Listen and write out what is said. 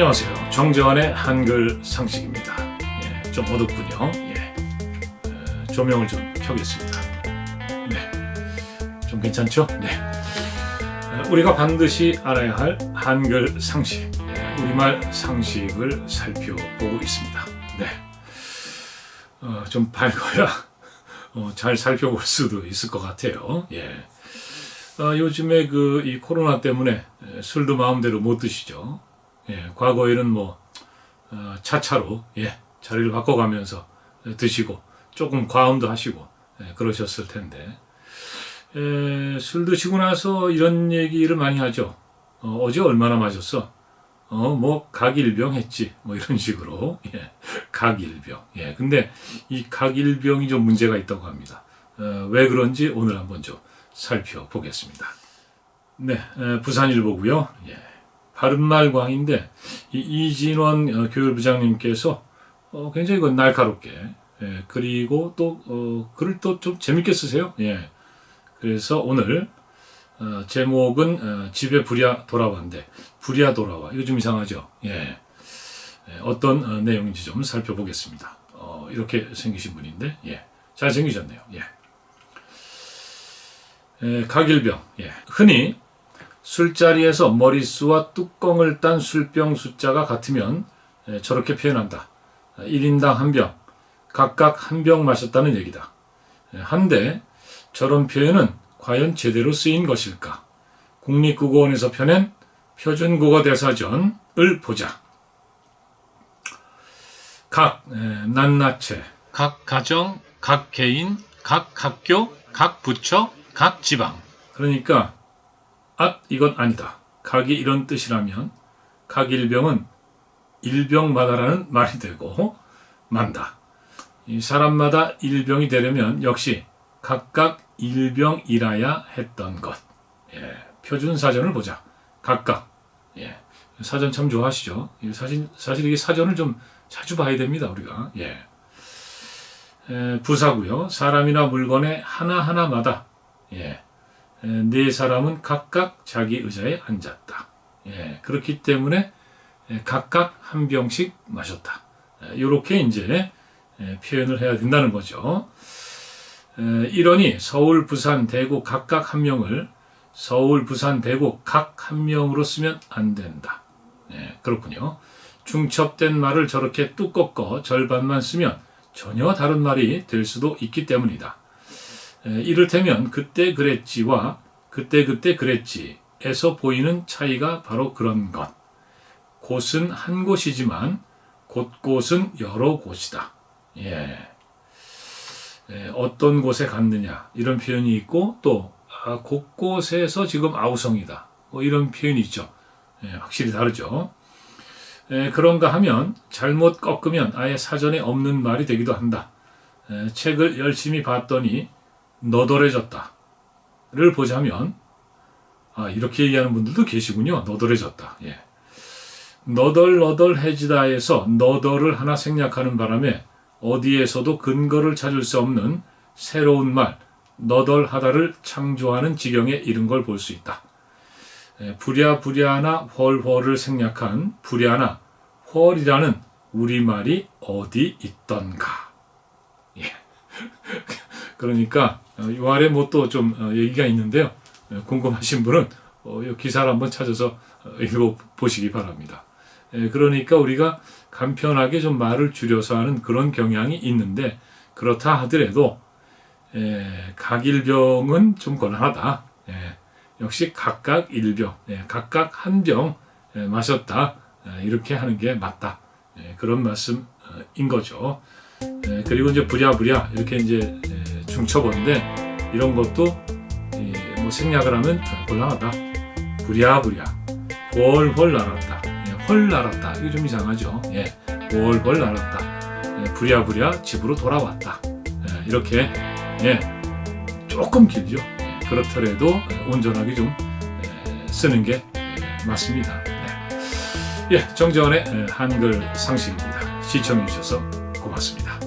안녕하세요. 정재환의 한글 상식입니다. 예, 좀 어둡군요. 예, 어, 조명을 좀 켜겠습니다. 네, 좀 괜찮죠? 네. 어, 우리가 반드시 알아야 할 한글 상식, 예, 우리말 상식을 살펴보고 있습니다. 네, 어, 좀 밝아야 어, 잘 살펴볼 수도 있을 것 같아요. 예. 어, 요즘에 그 이 코로나 때문에 에, 술도 마음대로 못 드시죠. 예, 과거에는 뭐 어, 차차로 예, 자리를 바꿔가면서 에, 드시고 조금 과음도 하시고 예, 그러셨을 텐데 에, 술 드시고 나서 이런 얘기를 많이 하죠. 어, 제 얼마나 마셨어? 어, 뭐 각일병 했지. 뭐 이런 식으로 예, 각일병. 예, 근데 이 각일병이 좀 문제가 있다고 합니다. 어, 왜 그런지 오늘 한번 좀 살펴보겠습니다. 네, 에, 부산일보고요. 예, 바른말 광인데 이 이진원 어, 교육부장님께서 어, 굉장히 그 날카롭게 예, 그리고 또 어, 글을 또 좀 재밌게 쓰세요. 예, 그래서 오늘 어, 제목은 어, 집에 불야 돌아와인데 불야 돌아와 이거 좀 이상하죠. 예, 예, 어떤 어, 내용인지 좀 살펴보겠습니다. 어, 이렇게 생기신 분인데 예, 잘 생기셨네요. 예. 에, 각일병. 예. 흔히 술자리에서 머릿수와 뚜껑을 딴 술병 숫자가 같으면 에, 저렇게 표현한다. 1인당 한 병, 각각 한 병 마셨다는 얘기다. 에, 한데 저런 표현은 과연 제대로 쓰인 것일까? 국립국어원에서 펴낸 표준국어 대사전을 보자. 각 에, 낱낱이 각 가정, 각 개인, 각 학교, 각 부처, 각 지방. 그러니까 앗 이건 아니다. 각이 이런 뜻이라면 각일병은 일병마다라는 말이 되고 만다. 이 사람마다 일병이 되려면 역시 각각 일병이라야 했던 것. 예, 표준 사전을 보자. 각각. 예, 사전 참 좋아하시죠? 이 사실 사실 이게 사전을 좀 자주 봐야 됩니다 우리가. 예. 에, 부사고요. 사람이나 물건의 하나 하나마다 예, 에, 네 사람은 각각 자기 의자에 앉았다. 예, 그렇기 때문에 에, 각각 한 병씩 마셨다. 이렇게 이제 에, 표현을 해야 된다는 거죠. 에, 이러니 서울, 부산, 대구 각각 한 명을 서울, 부산, 대구 각 한 명으로 쓰면 안 된다. 예, 그렇군요. 중첩된 말을 저렇게 뚝 꺾어 절반만 쓰면 전혀 다른 말이 될 수도 있기 때문이다. 에, 이를테면 그때 그랬지와 그때 그때 그랬지에서 보이는 차이가 바로 그런 것. 곳은 한 곳이지만 곳곳은 여러 곳이다. 예. 에, 어떤 곳에 갔느냐 이런 표현이 있고 또 아, 곳곳에서 지금 아우성이다. 뭐 이런 표현이 있죠. 예, 확실히 다르죠. 에, 그런가 하면 잘못 꺾으면 아예 사전에 없는 말이 되기도 한다. 에, 책을 열심히 봤더니 너덜해졌다. 를 보자면 아, 이렇게 얘기하는 분들도 계시군요. 너덜해졌다. 예. 너덜너덜해지다에서 너덜을 하나 생략하는 바람에 어디에서도 근거를 찾을 수 없는 새로운 말 너덜하다를 창조하는 지경에 이른 걸 볼 수 있다. 부랴부랴나 헐헐을 생략한 부랴나 헐이라는 우리말이 어디 있던가. 예. 그러니까 이 아래 뭐 또 좀 얘기가 있는데요. 궁금하신 분은 이 기사를 한번 찾아서 읽어 보시기 바랍니다. 그러니까 우리가 간편하게 좀 말을 줄여서 하는 그런 경향이 있는데 그렇다 하더라도 각일병은 좀 곤란하다. 역시 각각 일병, 예, 각각 한 병 마셨다. 이렇게 하는 게 맞다. 예, 그런 말씀인 거죠. 예, 그리고 이제 부랴부랴 이렇게 이제 중첩어인데 이런 것도 뭐 생략을 하면 곤란하다. 부랴부랴, 훨훨 날았다. 헐 날았다. 이거 좀 이상하죠. 예, 훨훨 날았다. 부랴부랴 집으로 돌아왔다. 이렇게 예, 조금 길죠. 그렇더라도 온전하게 좀 쓰는 게 맞습니다. 네. 예, 정재원의 한글 상식입니다. 시청해 주셔서 고맙습니다.